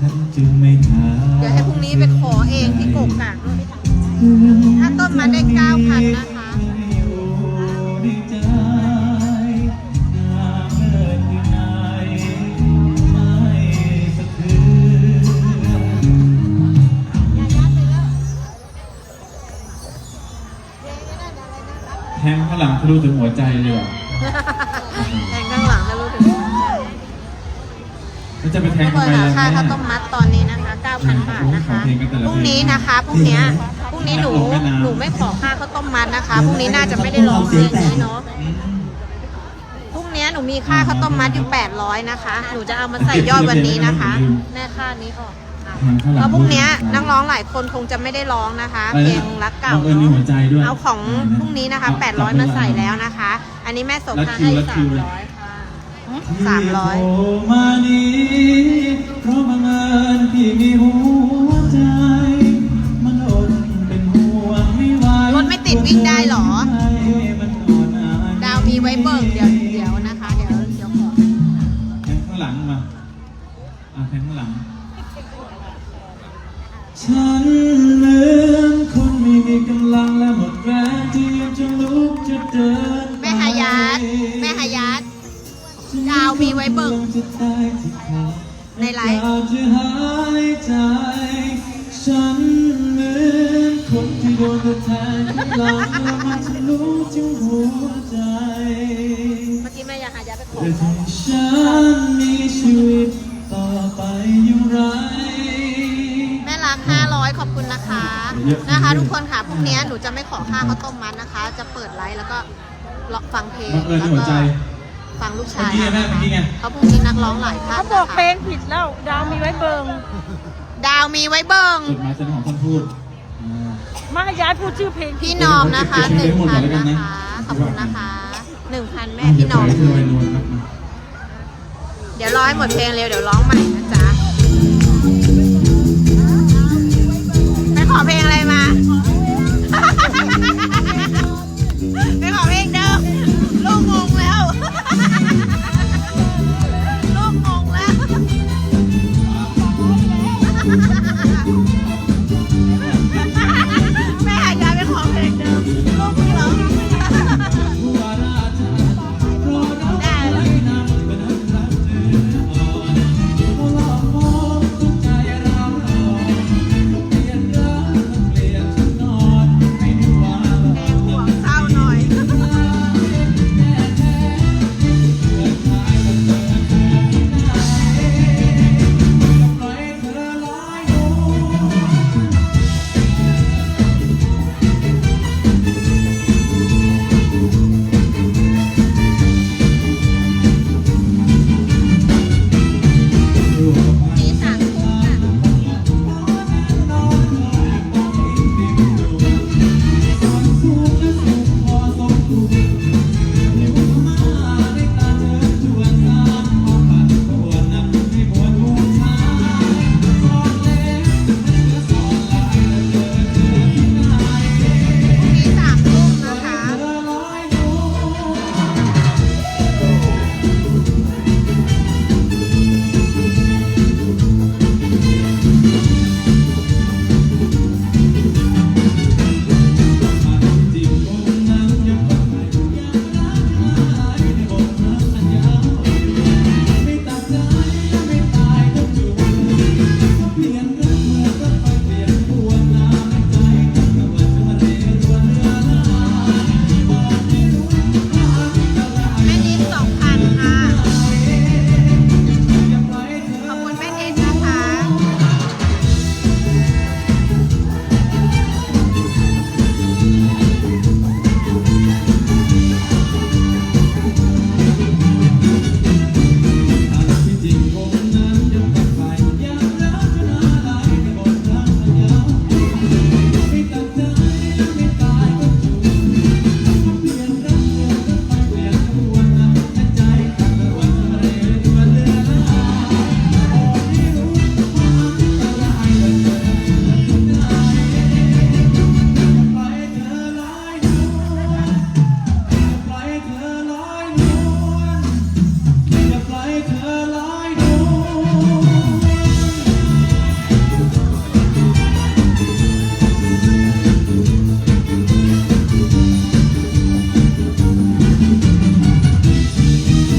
ฉันจึงไม่ถามเดี๋ยวให้พรุ่งนี้ไปขอเองที่โกกากด้วยถ้าต้นมาได้เก้าพันนะคะอยู่ในใจน้ำเลิศอยู่ไหนไม่สะเทือนแทงข้างหลังทะลุถึงหัวใจเลยอะ แล้วจะไปแทงทุกคทำนไมค่ะล่ะค่าแม่ข้าวต้มมัดตอนนี้นะคะ 9,000 บาทนะคะ พรุ่งนี้นะคะ พรุ่งเนี้ยพรุ่งนี้หนู หนูไม่ขอค่าข้าวต้มมัดนะคะ พรุ่งนี้น่าจะไม่ได้ร้องเพลงนี้เนาะ พรุ่งเนี้ยหนูมีค่าข้าวต้มมัดอยู่ 800 นะคะ หนูจะเอามาใส่ยอดวันนี้นะคะแม่ค่านี้ออกแทงข้างหลังแล้วพรุ่งเนี้ยนักร้องหลายคนคงจะไม่ได้ร้องนะคะอะไรนะเพลงรักเก่าบังเอิญมีหัวใจด้วยเอาของพรุ่งนี้นะคะ 800 มาใส่แล้วนะคะ อันนี้แม่โสภาให้รัดคิวรัดคิว300ค่ะ สามร้อยที่โทรมานี้เพราะบังเอิญพี่มีหัวใจมันอดเป็นห่วงไม่ไหวรถไม่ติดวิ่งได้เหรอมันอ่อนอายดาวมีไว้เบิกเดี๋ยวเดี๋ยวนะคะ เดี๋ยวเดี๋ยวขอแทงข้างหลังมาอะแทงข้างหลัง ฉันเหมือนคนไม่มีกำลังและ มีไว้เบิกในไลฟ์อยากจะหายใจฉันเหมือนคนที่โดนกระแทกข้างหลังแล้วมันทะลุถึงหัวใจเมื่อกี้แม่ยาหายาดไปขอแต่ที่ฉันมีชีวิตต่อไปอย่างไร แม่รัก500 ขอบคุณนะคะ นะคะทุกคนค่ะพรุ่งนี้หนูจะไม่ขอค่าข้าวต้มมัดนะคะ จะเปิดไลฟ์แล้วก็ล็อกฟังเพลงบังเอิญแล้วในหัวก็ใจ ฟังลูกชายเมื่อกี้ไงแม่เมื่อกี้ไงเพราะพรุ่งนี้นักร้องหลายท่านเขาบอกนะคะเพลงผิดแล้ว ดาวมีไว้เบิงดาวมีไว้เบิงจดหมายแสดงของท่านพูดอ่า มาให้ย้ายพูดชื่อเพลงพี่นอมนะคะหนึ่งพันนะคะขอบคุณนะคะหนึ่งพันแม่พี่นอม เดี๋ยวไปนวลครับมาเดี๋ยวรอให้หมดเพลงเร็วเดี๋ยวร้องใหม่นะจ๊ะ